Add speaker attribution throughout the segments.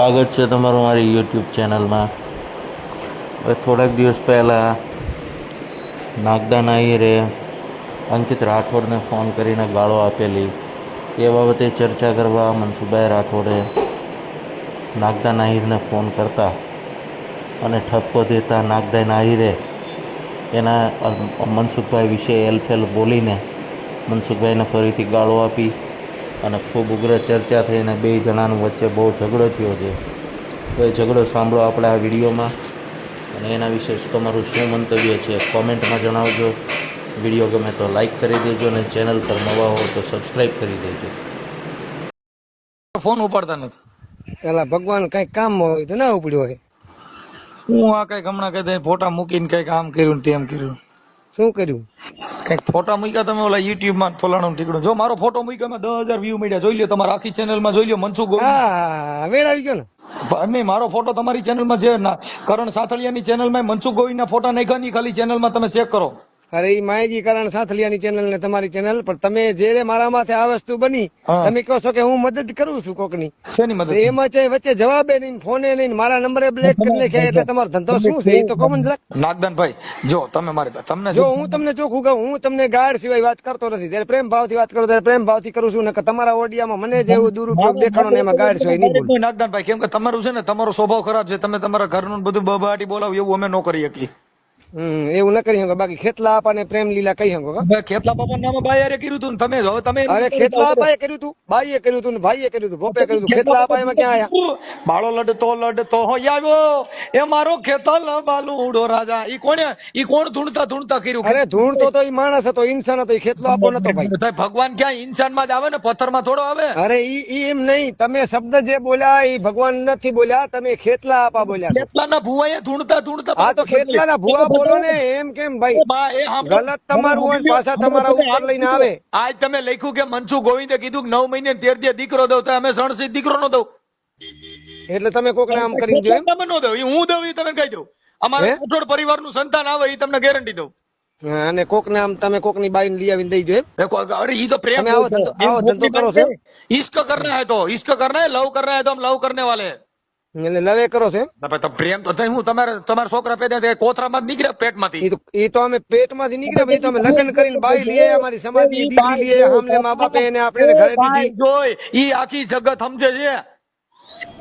Speaker 1: સ્વાગત છે તમારું મારી યુટ્યુબ ચેનલમાં. હવે થોડાક દિવસ પહેલાં નાગદા નાયરે અંકિત રાઠોડને ફોન કરીને ગાળો આપેલી. એ બાબતે ચર્ચા કરવા મનસુખભાઈ રાઠોડે નાગદા નાહિરને ફોન કરતા અને ઠપકો દેતા નાગદા નાહિરે એના મનસુખભાઈ વિશે એલફેલ બોલીને મનસુખભાઈને ફરીથી ગાળો આપી. અને ખૂબ ઉગ્ર ચર્ચા થઈને બે જણાનું વચ્ચે બહુ ઝઘડો થયો છે. તો એ ઝઘડો સાંભળો આપણે આ વિડીયોમાં. અને એના વિશે તમારું શું મંતવ્ય છે કોમેન્ટમાં જણાવજો. વીડિયો ગમે તો લાઈક કરી દેજો અને ચેનલ પર નવા હો તો સબસ્ક્રાઈબ કરી દેજો.
Speaker 2: ફોન ઉપાડતા નથી.
Speaker 3: પેલા ભગવાન કઈ કામ હોય તો ના ઉપડ્યો હોય.
Speaker 2: હું આ કંઈક હમણાં કઈ ફોટા મૂકીને કંઈક આમ કર્યું ને તેમ કર્યું.
Speaker 3: શું કર્યું?
Speaker 2: કંઈક ફોટા મૂક્યા તમે ઓલા યુટ્યુબમાં ફલાણું ટીકડું જો મારો ફોટો મૂક્યો મેં દસ હજાર વ્યૂ મળ્યા. જોઈ લો તમારા આખી ચેનલમાં જોઈ લો મનસુખ
Speaker 3: હા વેળ આવી ગયો ને.
Speaker 2: નહીં મારો ફોટો તમારી ચેનલમાં જે ના- કરણ સાથળિયાની ચેનલમાં મનસુખ ગોવિંદ ના ફોટા નાખ્યા નહીં ખાલી ચેનલમાં તમે ચેક કરો.
Speaker 3: અરે એ માયજી કારણ સાથલિયાની ચેનલ ને તમારી ચેનલ પણ તમે જે મારા માથે આ વસ્તુ બની તમે કહો છો કે હું મદદ કરું છું કોકની?
Speaker 2: મદદ?
Speaker 3: એમાં છે વચ્ચે જવાબે નહીં ફોને નહીં મારા નંબરે બ્લેક કરી નાખ્યા એટલે તમારો ધંધો શું છે એ તો કોમન
Speaker 2: નાગદાનભાઈ જો તમે મારે તમને
Speaker 3: જો હું તમને ચોખ્ખું કહું હું તમને ગાઢ સિવાય વાત કરતો નથી. જયારે પ્રેમ ભાવથી વાત કરું ત્યારે પ્રેમ ભાવથી કરું છું ને તમારા ઓડિયામાં મને જેવું દુરુપયોગ દેખાડો ને એમાં ગાઢ સિવાય નહીં
Speaker 2: નાગદાનભાઈ કેમ કે તમારું છે ને તમારો સ્વભાવ ખરાબ છે. તમે તમારા ઘરનું બધું બબાટી બોલાવો એવું અમે ન કરી શકીએ.
Speaker 3: એવું ન કરી શકો. બાકી ખેતલા આપાને પ્રેમ લીલા કહી શકો
Speaker 2: ખેતલા બાપા નામ બાઈ અરે કર્યું હતું તમે હવે તમે
Speaker 3: અરે ખેતલા આપાએ કર્યું તું બાઈએ કર્યું તું ને ભાઈએ કર્યું તું ભોપે કર્યું તું. ખેતલા આપા એમાં ક્યાં આયા
Speaker 2: બાળો લડતો લડતો હો આવ્યો. એ મારો ખેતલ બાલુડો રાજા. ઈ કોણે ઈ કોણ ધૂણતા ધૂણતા કર્યું?
Speaker 3: અરે ધૂણતો તો ઈ માણસ હતો ઇન્સાન હતો ઈ ખેતલો આપો નતો ભાઈ.
Speaker 2: ભગવાન ક્યાં ઇન્સાનમાં જ આવે ને? પથ્થરમાં થોડો આવે.
Speaker 3: અરે ઈ ઈ એમ નહીં. તમે શબ્દ જે બોલ્યા ઈ ભગવાન નથી બોલ્યા તમે ખેતલા આપા બોલ્યા
Speaker 2: ખેતલા ના ભુવાએ ધૂણતા ધૂણતા
Speaker 3: આ તો ખેતલાના ભુવા બોલો ને એમ કેમ ભાઈ? ગલત તમારું પાછા તમારા ઉપર લઈને આવે.
Speaker 2: આજ તમે લખ્યું કે મનસુ ગોવિંદે કીધું નવ મહિને તેર દે દીકરો દઉં તો અમે સણસી દીકરો નો દઉં.
Speaker 3: એટલે તમે કોક આમ કરી
Speaker 2: તમે નો દઉં હું દઉં એ તમે કહી દઉં? અમારા કઠોળ પરિવારનું સંતાન આવે એ તમને ગેરંટી દઉં.
Speaker 3: અને કોક ને આમ તમે કોકની બાઈ લઈ આવીને દઈ
Speaker 2: દો અરે ઈ તો
Speaker 3: પ્રેમ આવો ધંધો કરો છો.
Speaker 2: ઇશ્ક કરના હે તો ઇશ્ક કરના હે લવ કરના હે તો હમ લવ કરને વાલે.
Speaker 3: એટલે લવે કરો છો એમ?
Speaker 2: પ્રેમ તો હું તમારે તમારા છોકરા પેદા થયા કોથરામાં નીકળ્યા પેટમાંથી.
Speaker 3: ઈ તો ઈ તો અમે પેટમાંથી નીકળ્યા ભાઈ તમે લગ્ન કરીને બાઈ લઈએ અમારી સમાજની દીકરી મા બાપે એને આપણે ઘરે દીધી
Speaker 2: જોઈ ઈ આખી જગત સમજે છે.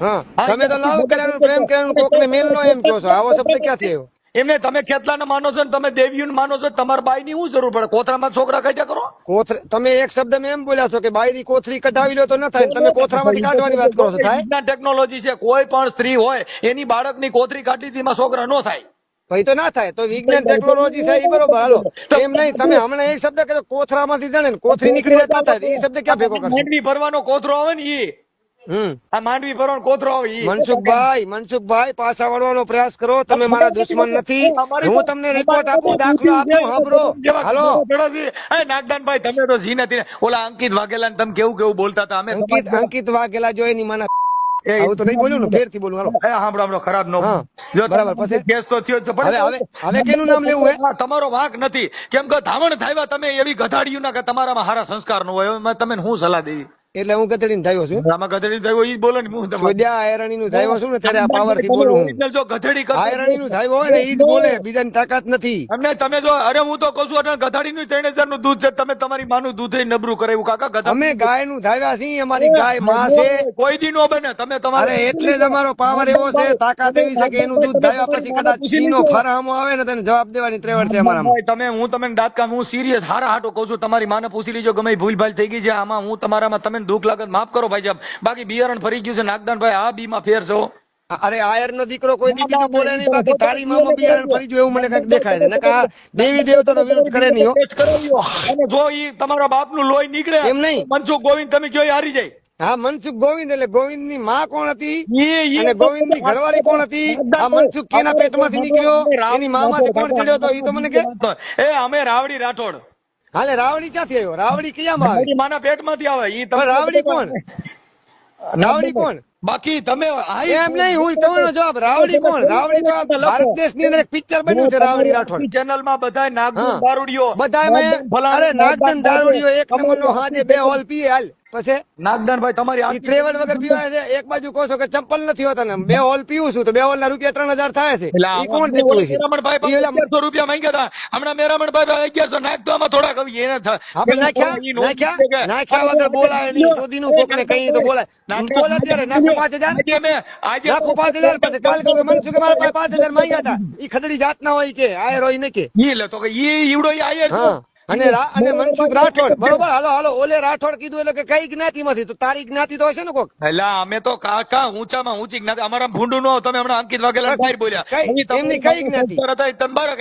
Speaker 3: હા તમે તો લાવ કર્યાનું પ્રેમ કર્યાનું કોકને મેલનો એમ કહો છો. આવો શબ્દ ક્યાંથી આવ્યો?
Speaker 2: એમને તમે ખેતલાને માનો છો ને તમે દેવીઓને માનો છો તમારા બાઈ ની શું જરૂર પડે? કોથરામાં છોકરા કાઢ્યા કરો?
Speaker 3: કોથર તમે એક શબ્દ મેં એમ બોલ્યા છો કે બાયરી કોથરી કઢાવી લો તો ન થાય તમે કોથરામાંથી કાઢવાની વાત કરો છો. થાય?
Speaker 2: ટેકનોલોજી છે કોઈ પણ સ્ત્રી હોય એની બાળકની કોથરી કાઢી હતી છોકરા નો થાય.
Speaker 3: ભાઈ તો ના થાય તો વિજ્ઞાન ટેકનોલોજી છે એ બરોબર હાલો. એમ નહીં તમે હમણાં એક શબ્દ કર્યો કોથરામાંથી જાણે ને કોથરી નીકળી જાય ના થાય એ શબ્દ ક્યાં ભેગો
Speaker 2: કરો ભરવાનો કોથરો આવે ને
Speaker 3: હમ
Speaker 2: આ માંડવી ભરવાનો કોથરો
Speaker 3: મનસુખભાઈ મનસુખભાઈ પાછા વળવાનો પ્રયાસ કરો તમે મારા દુશ્મન નથી હું તમને રિપોર્ટ આપું દાખલો આપું સાંભળો હાલો
Speaker 2: નાગદાનભાઈ તમે તો જી નથી ઓલા અંકિત વાઘેલા તમે કેવું કેવું બોલતા હતા અમે
Speaker 3: અંકિત અંકિત વાઘેલા જો એની માના
Speaker 2: એ
Speaker 3: આવું તો નહીં બોલ્યું ને ફેરથી બોલું હાલો
Speaker 2: એ સાંભળો સાંભળો ખરાબ નો જો
Speaker 3: બરાબર, પછી?
Speaker 2: કેસ તો થયો છે પણ
Speaker 3: હવે હવે કેનું નામ લેવું હે
Speaker 2: તમારો વાંક નથી કેમ કે ધાવણ થાય તમે એવી ગધાડીયું ના કે તમારામાં હારા સંસ્કાર નો હોય તમે શું સલાહ દેવી
Speaker 3: એટલે હું ગધેડીને થયો છું
Speaker 2: આમાં ગધેડી થયો ઈ બોલે ને હું તમારે
Speaker 3: સોદ્યા આયરણી નું થયો છું ને ત્યારે આ પાવરથી બોલું હું.
Speaker 2: જો ગધેડી
Speaker 3: આયરણી નું થયો હોય ને ઈ જ બોલે બીજાની તાકાત નથી.
Speaker 2: અમને તમે જો અરે હું તો કહું છું અટલ ગધાડીનું ત્રણ હજારનું દૂધ છે તમે તમારી માનું દૂધ ય નબળું કરાવ્યું કાકા ગધા
Speaker 3: અમે ગાયનું ધાવ્યા છીએ અમારી ગાયમાં છે.
Speaker 2: કોઈ દી નો બને તમે તમારે
Speaker 3: એટલે જ અમારો પાવર એવો છે તાકાત એવી છે કે એનું દૂધ ધાવ્યા પછી કદાચ સિંહનો ફરામો આવે ને તને જવાબ દેવાની ત્રેવડ છે
Speaker 2: અમારા તમે હું તમને દાંત કામ હું સિરિયસ હારા હાટો કહું છું તમારી માને પૂછી લીજો ગમે ભૂલ ભાલ થઈ ગઈ છે આમાં હું તમારામાં તમે દુઃખ લાગે માફ કરો ભાઈ સાહેબ. બાકી બિયારણ ફરી ગયું છે નાગદાન ભાઈ આ બીમાં ફેર છો.
Speaker 3: અરે આયર નો દીકરો કોઈ દી બીજું બોલે નહીં બાકી તારી મામા બિયારણ ફરી ગયું એવું મને કંઈક દેખાય છે. ને કા દેવી દેવતાનો વિરોધ કરે નહીં
Speaker 2: જો ઈ તમારા બાપનું લોહી નીકળે
Speaker 3: એમ નહીં.
Speaker 2: મનસુખ ગોવિંદ તમે કયો હારી જાય?
Speaker 3: હા મનસુખ ગોવિંદ એટલે ગોવિંદની માં કોણ હતી? અને ગોવિંદની ઘરવાળી કોણ હતી? આ મનસુખ કેના પેટમાંથી નીકળ્યો? એની મામાંથી કોણ ચડ્યો હતો? એ તો મને કે.
Speaker 2: એ અમે રાવડી રાઠોડ.
Speaker 3: હાલે રાવડી ક્યાંથી આવ્યો? રાવણી ક્યાંમાં આવી
Speaker 2: માના પેટમાંથી આવે ઈ તમે
Speaker 3: રાવણી કોણ? રાવણી કોણ?
Speaker 2: બાકી તમે
Speaker 3: એમ નહીં હું તમારો જવાબ રાવડી કોણ? રાવડી તો ભારત ભારત દેશની અંદર એક પિક્ચર બન્યું છે રાવણી રાઠોડ.
Speaker 2: ચેનલમાં બધાય નાગદન. દારૂડિયો
Speaker 3: બધાય અરે નાગદન દારૂડિયો એક નંબરનો હાજે બે હોલ પીએ હાલ. પછી?
Speaker 2: નાગદાનભાઈ તમારી આખી
Speaker 3: વગર પીવાય છે. એક બાજુ કહો છો કે ચંપલ નથી હોતા ને બે હોલ પીવું છું તો બે હોલ ના રૂપિયા ત્રણ હજાર થાય છે. કોણ દેતું છે?
Speaker 2: મેરામણભાઈ પાસે
Speaker 3: ઈ ઓલા-
Speaker 2: 1100 રૂપિયા માંગ્યા હતા. હમણાં મેરામણભાઈ અગિયારસો. નાખ તો આમાં એને
Speaker 3: નાખ્યા? નાખ્યા? વગર બોલાય નહીં. તો બોલાય. બોલે ત્યારે નાખો પાંચ હજાર? નાખો પાંચ હજાર પછી કાલ કહું કે કે મારા પાસે પાંચ હજાર માંગ્યા હતા. એ ખદડી જાતના હોય કે આયર હોય ને કે
Speaker 2: ઈ લે તો કે ઈ ઈવડો આયર
Speaker 3: અને અને મનસુખ રાઠોડ બરોબર? હાલો હાલો. ઓલે રાઠોડ કીધું એટલે કે કઈ જ્ઞાતિમાંથી તો તારી જ્ઞાતિ તો હશે ને કોક?
Speaker 2: એટલે અમે તો કાકા ઊંચામાં ઊંચી જ્ઞાતિ. અમારા ભૂંડું નો તમે હમણાં અંકિત વાઘેલા બહાર બોલ્યા.
Speaker 3: કઈ- એમની કઈ જ્ઞાતિ?
Speaker 2: તમે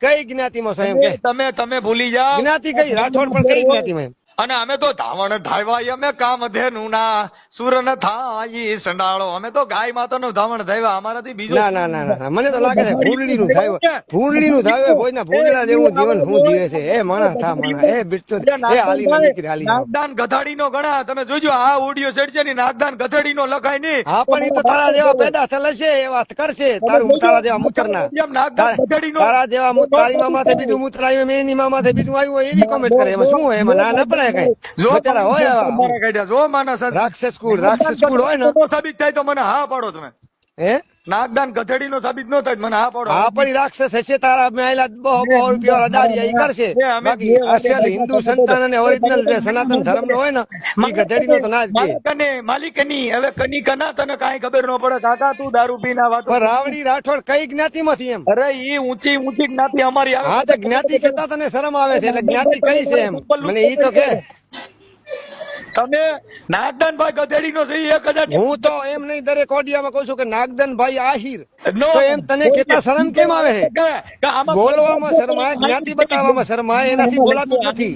Speaker 3: કઈ જ્ઞાતિમાં માં એમ કે?
Speaker 2: તમે તમે ભૂલી જાઓ.
Speaker 3: જ્ઞાતિ કઈ? રાઠોડ પણ કઈ જ્ઞાતિમાં એમ?
Speaker 2: અને અમે તો ધાવણ ધાવ્યા અમે કામ ધેનું ના સુર ન થાય સંડાળો. અમે તો ગાય માતાનું ધાવણ ધાવ્યા અમારાથી બીજું
Speaker 3: ના ના ના ના ના. મને તો લાગે છે ભૂંડડીનું થાય ભૂંડડીનું કોઈ ના ભૂંડલા જેવું જીવન શું જીવે છે? એ માણસ થા માણસ. એ બીટતો એ હાલી ના નીકળી હાલી
Speaker 2: નાગદાન ગધાડી નો ગણા. તમે જોજો આ ઓડિયો સેટ છે ને નાગદાન ગધેડીનો લખાયની
Speaker 3: હા પણ એ તો તારા જેવા પેદા થયેલા છે એ વાત કરશે. તારું તારા જેવા મૂતરના.
Speaker 2: એમ નાગદાન
Speaker 3: ગધાડી
Speaker 2: નો
Speaker 3: તારા જેવા મૂત- તારી મામા બીજું મૂત્ર આવ્યું મેં એની મામાથે બીજું આવ્યું એવી કોમેન્ટ કરે. એમાં શું એમાં ના ન પડાય કઈ
Speaker 2: જો
Speaker 3: હોય.
Speaker 2: કાઢ્યા માનસ
Speaker 3: રાક્ષસ કુળ રાક્ષસ કુળ હોય ને.
Speaker 2: સાબિત થાય તો મને હા પાડો તમે.
Speaker 3: હે?
Speaker 2: નાગદાન ગધેડીનો સાબિત ન થાય મને હા પાડો.
Speaker 3: હા પણ રાક્ષસ હશે તારા મેલા બહુ બહુ રૂપિયા દાડિયા ઈ કરશે. બાકી અસલ હિન્દુ સંતાન અને ઓરિજિનલ જે સનાતન ધર્મ નો હોય ને ઈ ગધેડીનો તો ના જ
Speaker 2: માલિકને માલિકની હવે કનિકના તને કાઈ ખબર ન પડે. કાકા તું દારૂ પીને વાત વાતો
Speaker 3: પણ રાવણી રાઠોડ કઈ જ્ઞાતિમાંથી એમ?
Speaker 2: અરે ઈ ઊંચી ઊંચી જ્ઞાતિ અમારી આવે
Speaker 3: હા તો જ્ઞાતિ કેતા તને શરમ આવે છે એટલે જ્ઞાતિ કઈ છે એમ? મને ઈ તો કે
Speaker 2: તમે નાગદાનભાઈ ગધેડીનો છે ઈ એક હજાર
Speaker 3: હું તો એમ નહીં દરેક ઓડિયામાં કહું છું કે નાગદનભાઈ આહિર. તો એમ તને કેતા શરમ કેમ આવે છે
Speaker 2: કે કે
Speaker 3: બોલવામાં શરમાય જ્ઞાતિ બતાવવામાં શરમાય એનાથી બોલાતું નથી.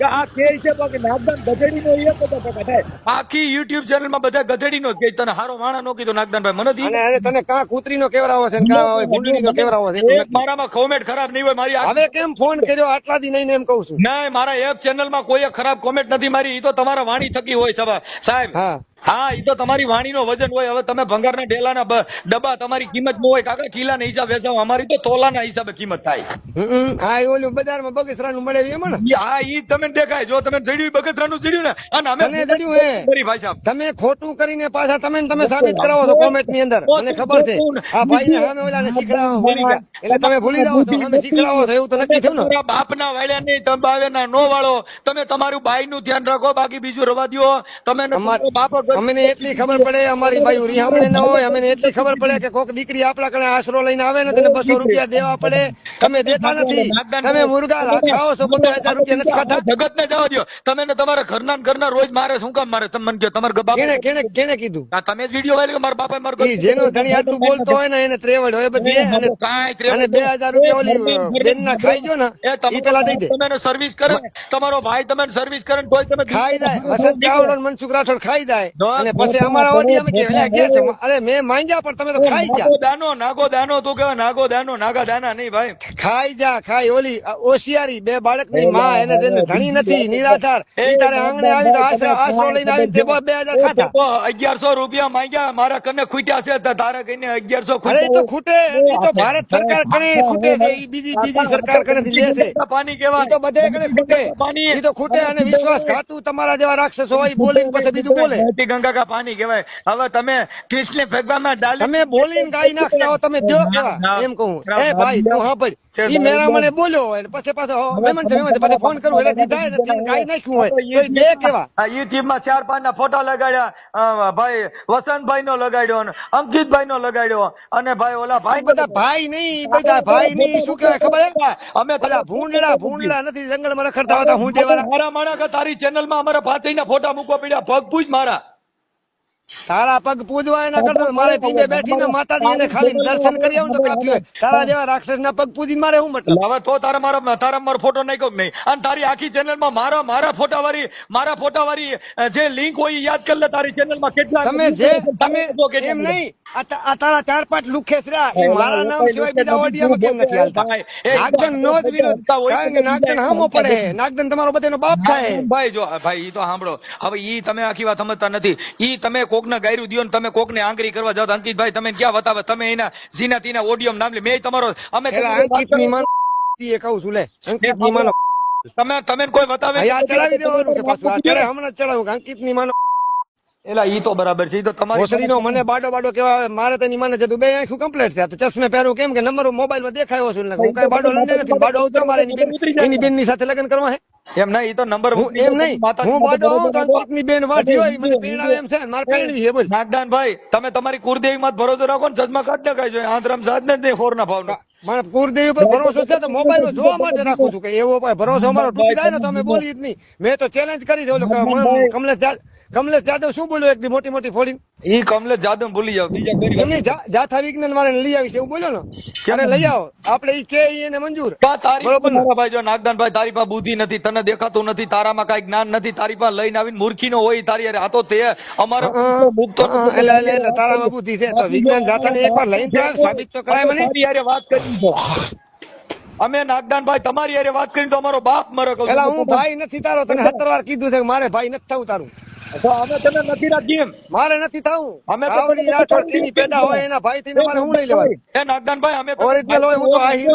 Speaker 2: કે આ કે છે બાકી નાગદાન ગધેડીનો એક હજાર થાય આખી યુટ્યુબ ચેનલમાં બધા ગધેડી નો કે તને હારો માણા નો કીધો નાગદાનભાઈ મને થી
Speaker 3: અને તને તને કૂતરી નો કેવરાવો છે ને કાં નો કેવરાવો છે.
Speaker 2: મારામાં કોમેન્ટ ખરાબ નહીં હોય મારી
Speaker 3: હવે કેમ ફોન કર્યો? આટલા દી નહીં એમ કહું છું.
Speaker 2: ના મારા એક ચેનલમાં કોઈ ખરાબ કોમેન્ટ નથી મારી એ તો તમારા વાણી થકી હોય સાહેબ.
Speaker 3: હા
Speaker 2: એ તો તમારી વાણીનો વજન હોય. હવે તમે ભંગારના ઢેલાના ડબ્બા તમારી કિંમત ન હોય કાકા કિલાના હિસાબે વેચાવ. અમારી તો તોલાના હિસાબે કિંમત થાય.
Speaker 3: હા એ ઓલું બજારમાં બગસરાનું મળે એમાં ને?
Speaker 2: હા એ તમે દેખાય. જો તમે જડ્યું બગસરાનું જડ્યું ને અને અમે
Speaker 3: જડ્યું હે.
Speaker 2: મારી ભાઈ સાહેબ.
Speaker 3: તમે ખોટું કરીને પાછા તમે તમે સાબિત કરાવો છો કોમેન્ટની અંદર. મને ખબર છે. આ ભાઈ ને સામે ઓલાને શીખડાવવા ભૂલી ગયા એટલે તમે ભૂલી જાઓ છો. સામે શીખડાવો છો એવું તો નક્કી થયું ને?
Speaker 2: બાપના વાળ્યા નહીં તમે બાવેના નો વાળો. તમે તમારું બાઈનું ધ્યાન રાખો બાકી બીજું રવા દ્યો. તમે ને બાપ
Speaker 3: અમને એટલી ખબર પડે અમારી બાયું રિહામણે ના હોય અમને એટલી ખબર પડે કે કોક દીકરી આપણા કણે આશરો લઈને આવે ને તને બસો રૂપિયા દેવા પડે. તમે દેતા નથી. તમે મુર્ગા ખાઓ છો પંદર હજાર રૂપિયા નથી ખાતા.
Speaker 2: જગત ને જવા દો તમે ને તમારા ઘરના ઘરના રોજ મારે શું કામ મારે? તમે મને કહો તમારા બાપા
Speaker 3: કેને કેને કેને કીધું?
Speaker 2: તમે જ વીડિયો કે મારા બાપા મારો
Speaker 3: જેનો ધણી આટલું બોલતો હોય ને એને ત્રેવડ હોય બધી અને
Speaker 2: કાઈ ત્રેવડ
Speaker 3: અને બે હજાર રૂપિયા ઓલી બેન ના ખાઈ ગયો ને
Speaker 2: એ તમે
Speaker 3: પેલા દઈ દે.
Speaker 2: તમે સર્વિસ કરે. તમારો ભાઈ તમે સર્વિસ કરે તોય તમે
Speaker 3: ખાઈ જાય. વસંત ચાવડા મનસુખ રાઠોડ ખાઈ જાય. અને પછી અમારા ઓડિયામાં કે "અલ્યા, છે. અરે મેં માંગ્યા પણ તમે તો ખાઈ જા
Speaker 2: નાગો દાનો નાગો દાનો તું કહેવાય નાગો દાનો નાગા દાના નહીં ભાઈ.
Speaker 3: ખાઈ જા ખાઈ. ઓલી ઓશિયારી બે બાળકની માં એને તેને ધણી નથી નિરાધાર. ઈ તારે આંગણે આવી તો આશરો આશરો લઈને આવી તે બે ખાતા
Speaker 2: તો અગિયારસો રૂપિયા માંગ્યા મારા કને ખૂટ્યા છે તો તારે કઈને અગિયારસો
Speaker 3: અરે તો ખૂટે ઈ તો ભારત સરકાર કણે ખૂટે છે ઈ બીજી બીજી સરકાર લે છે.
Speaker 2: પાણી કેવા?
Speaker 3: તો બધે ખૂટે. ઈ તો ખૂટે અને વિશ્વાસઘાતું તમારા જેવા રાક્ષસો હોય બોલે પછી બીજું બોલે.
Speaker 2: મોતી ગંગા કા પાણી કહેવાય. હવે તમે કૃષ્ણ ભગવાનમાં ડાલી
Speaker 3: તમે બોલીને ગાઈ નાખતા હો તમે જો એમ કહું. એ ભાઈ તું સાંભળ ઈ મેરા મને બોલ્યો હોય ને પછી પાછો મેમન છે મેમન છે પછી ફોન કરું એટલે દીધા ને તને ગાઈ નાખ્યું હોય. તો બે કેવા
Speaker 2: આ YouTube માં ચાર પાંચ ના ફોટા લગાડ્યા. ભાઈ વસંતભાઈ નો લગાડ્યો અને અંકિતભાઈ નો લગાડ્યો. અને ભાઈ ઓલા ભાઈ
Speaker 3: બધા ભાઈ નહીં બધા ભાઈ નહીં શું કહેવાય ખબર હે
Speaker 2: અમે
Speaker 3: પેલા ભૂંડડા ભૂંડડા નથી જંગલમાં રખડતા હતા હું જેવાળા
Speaker 2: મારા માણા તારી ચેનલમાં અમારા ના ફોટા મૂકવા પડ્યા. પગ પૂછ મારા.
Speaker 3: તારા પગ પૂજવા એના કરતા મારે ટીમે બેઠીને માતાજી એને ખાલી દર્શન કરી આવું તો કાફી હોય તારા જેવા રાક્ષસ ના પગ પૂજીને મારે શું મતલબ?
Speaker 2: હવે તો તારા મારા તારા મારો ફોટો નહીં કહું નહીં? અને તારી આખી ચેનલમાં મારા મારા ફોટા વાળી મારા ફોટા વાળી જે લિંક હોય યાદ કર લે તારી ચેનલમાં કેટલા
Speaker 3: તમે જે તમે એમ નહીં. આ આ તારા ચાર પાંચ લુખેસ રહ્યા. એ મારા નામ સિવાય બીજા ઓડિયામાં કેમ નથી હાલતા? નાગદન નો જ વિરોધ. કારણ કે નાગદન હામો પડે. નાગદન તમારો બધાનો બાપ થાય.
Speaker 2: ભાઈ જો ભાઈ ઈ તો સાંભળો. હવે ઈ તમે આખી વાત સમજતા નથી. ઈ તમે કોકને ગાયરું દ્યો તમે કોકને આંગરી કરવા જાવ અંકિતભાઈ તમે ક્યાં બતાવે તમે એના ઝીના તીના ઓડિયમ નામ લે. મેં તમારો અમે
Speaker 3: અંકિતની એ કહું છું લે. અંકિતની
Speaker 2: તમે તમે કોઈ બતાવે
Speaker 3: આ ચડાવી દેવાનું છે પાછું આ ચડાય હમણાં ચડાવું અંકિતની માનો
Speaker 2: એલા ઈ તો બરાબર છે. ઈ તો તમારી
Speaker 3: ઓસરીનો મને બાડો બાડો કેવા મારે તેની માને છે તું બે આંખું કમ્પ્લીટ છે. તો ચશ્મે પહેરું કેમ કે નંબર મોબાઈલમાં દેખાયો છું. હું કઈ બાડો લઈને નથી. બાડો આવતો મારે એની બેનની સાથે લગ્ન કરવા હે.
Speaker 2: એમ નહીં એ તો નંબર
Speaker 3: હું એમ નહીં હું તો અંકિત બેન વાઢી હોય મને પીણાવે એમ છે મારે પીણવી છે બોલ.
Speaker 2: નાગદાનભાઈ તમે તમારી કુરદેવી માં ભરોસો રાખો ને જજમાં કાઢ નાખાય છે આંતરામ સાધ ને તે ફોર ના ભાવના
Speaker 3: મને કુળદેવી ઉપર ભરોસો છે તો મોબાઈલમાં જોવા માટે રાખું છું કે એવો ભરોસો અમારો તૂટી જાય ને તો અમે બોલી જ નહીં. મેં તો ચેલેન્જ કરી દઉં કમલેશ કમલેશ જાદવ શું બોલ્યો એક મોટી મોટી ફોડી
Speaker 2: ઈ કમલેશ જાદવ ભૂલી જાવ
Speaker 3: એમની જાથા વિજ્ઞાન મારે લઈ આવી છે એવું બોલ્યો ને? ક્યારે લઈ આવો. આપણે ઈ કે ઈ એને મંજૂર.
Speaker 2: કા તારી
Speaker 3: બરોબર
Speaker 2: ભાઈ જો નાગદાનભાઈ તારી પાસે બુદ્ધિ નથી તને દેખાતું નથી તારામાં કઈ જ્ઞાન નથી તારી પાસે લઈને આવીને મૂર્ખી નો હોય તારી. આ તો તે અમારો મુક્તો
Speaker 3: એટલે તારામાં બુદ્ધિ છે તો વિજ્ઞાન જાથાને એકવાર લઈને સાબિત તો કરાય મને.
Speaker 2: વાત કરી. છે અમે નાગદાનભાઈ તમારી અરે વાત કરીને તો અમારો બાપ મરે કહું
Speaker 3: એલા હું ભાઈ નથી તારો તને સત્તર વાર કીધું છે કે મારે ભાઈ નથી થવું તારું.
Speaker 2: અમે તને નથી રાખી એમ.
Speaker 3: મારે નથી થવું.
Speaker 2: અમે તો
Speaker 3: રાઠોડ પેદા હોય એના ભાઈ થઈને મારે હું લઈ લેવાય
Speaker 2: એ નાગદાનભાઈ અમે
Speaker 3: ઓરિજિનલ હોય હું તો આહી